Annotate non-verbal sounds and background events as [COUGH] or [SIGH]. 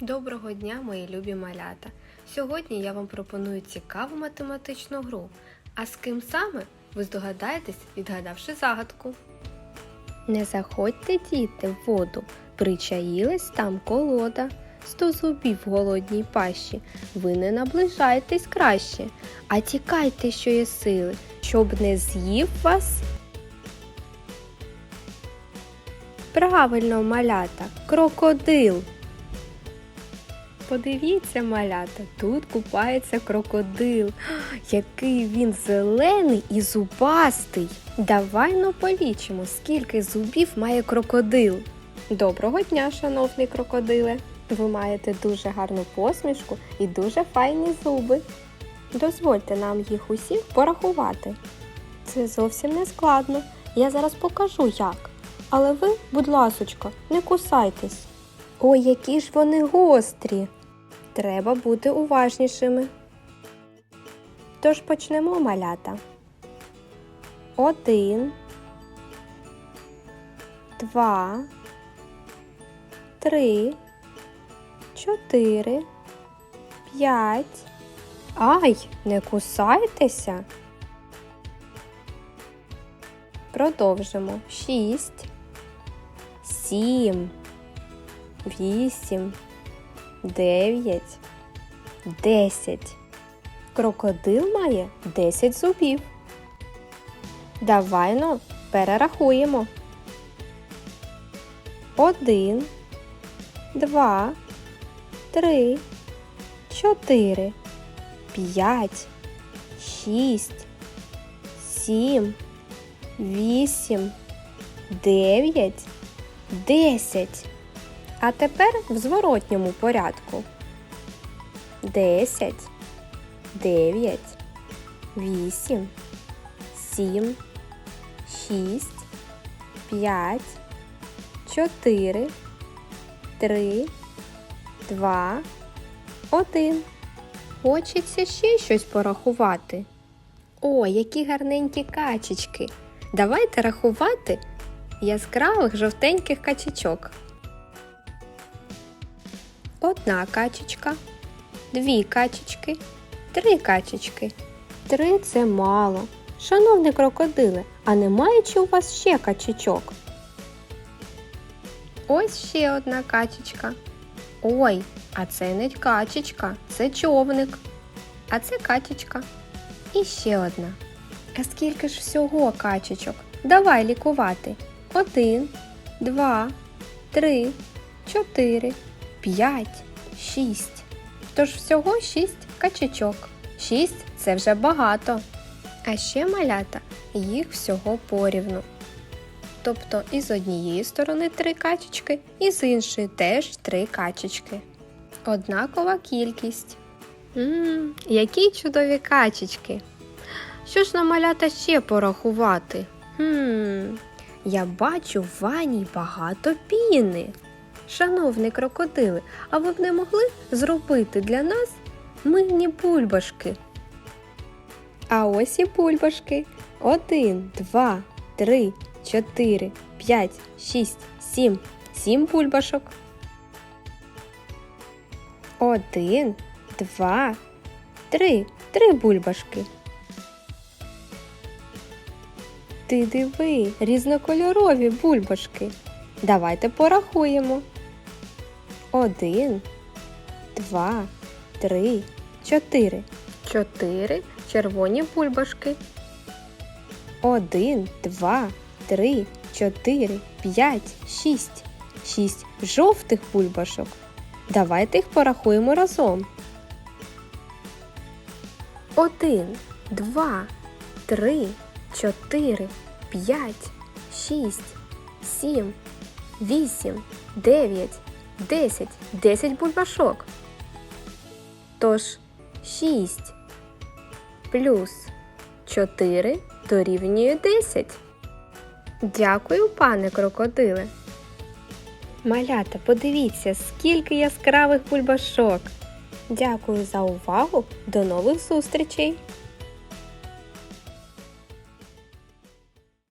Доброго дня, мої любі малята! Сьогодні я вам пропоную цікаву математичну гру. А з ким саме ви здогадаєтесь, відгадавши загадку. Не заходьте, діти, в воду, причаїлась там колода. Сто зубів в голодній пащі, ви не наближайтесь краще, а тікайте, що є сили, щоб не з'їв вас. Правильно, малята, крокодил. Подивіться, малята, тут купається крокодил. [GASPS] Який він зелений і зубастий. Давай ну полічимо, скільки зубів має крокодил. Доброго дня, шановний крокодиле. Ви маєте дуже гарну посмішку і дуже файні зуби. Дозвольте нам їх усіх порахувати. Це зовсім не складно. Я зараз покажу як. Але ви, будь ласочка, не кусайтесь. Ой, які ж вони гострі. Треба бути уважнішими. Тож почнемо малята. Один, два, три, чотири, п'ять. Ай, не кусайтеся. Продовжимо. Шість, сім, вісім, дев'ять, десять. Крокодил має десять зубів. Давай ну перерахуємо. Один, два, три, чотири, п'ять, шість, сім, вісім, дев'ять, десять. А тепер в зворотньому порядку. Десять, дев'ять, вісім, сім, шість, п'ять, чотири, три, два, один. Хочеться ще щось порахувати. О, які гарненькі качечки. Давайте рахувати яскравих жовтеньких качечок. Одна качечка, дві качечки, три качечки. Три це мало. Шановний крокодиле, а немає чи у вас ще качечок? Ось ще одна качечка. Ой, а це не качечка, це човник. А це качечка. І ще одна. А скільки ж всього качечок? Давай лікувати. Один, два, три, чотири, п'ять, шість. Тож всього шість качечок. Шість це вже багато. А ще малята їх всього порівну. Тобто і з однієї сторони три качечки, і з іншої теж три качечки. Однакова кількість. Ммм, які чудові качечки. Що ж нам малята ще порахувати? Хм, я бачу в ванні багато піни. Шановний крокодили, а ви б не могли зробити для нас мильні бульбашки? А ось і бульбашки. Один, два, три, чотири, п'ять, шість, сім. Сім бульбашок. Один, два, три. Три бульбашки. Ти диви, різнокольорові бульбашки. Давайте порахуємо. Один, два, три, чотири. Чотири червоні бульбашки. Один, два, три, чотири, п'ять, шість. Шість жовтих бульбашок. Давайте їх порахуємо разом. Один, два, три, чотири, п'ять, шість, сім, вісім, дев'ять, десять. Десять бульбашок. Тож шість плюс чотири дорівнює десять. Дякую, пане крокодиле. Малята, подивіться, скільки яскравих бульбашок. Дякую за увагу. До нових зустрічей!